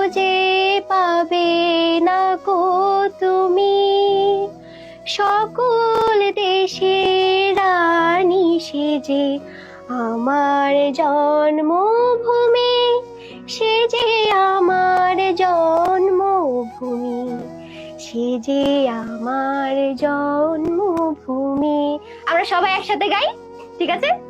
খুঁজে পাবে না কো তুমি? সকল দেশের রানী সেজে আমার জন্মভূমি, সে যে আমার জন্মভূমি, সে যে আমার জন্মভূমি। আমরা সবাই একসাথে গাই, ঠিক আছে?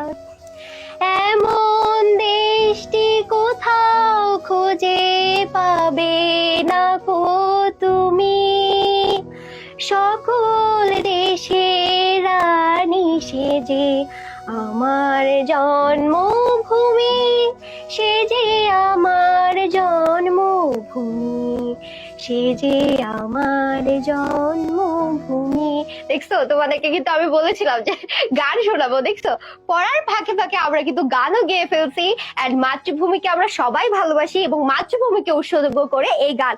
খুঁজে পাবে না কো তুমি। সকল দেশে রানী সেজে আমার জন্মভূমি সে যে আমার জন্মভূমি। সে যে আমার জন্মভূমি। দেখছ? তোমাদেরকে কিন্তু আমি বলেছিলাম যে গান শোনাবো, দেখছ? পড়ার ফাঁকে ফাঁকে আমরা কিন্তু গানও গেয়ে ফেলছি। অ্যান্ড মাতৃভূমিকে আমরা সবাই ভালোবাসি এবং মাতৃভূমিকে উৎসর্গ করে এই গান।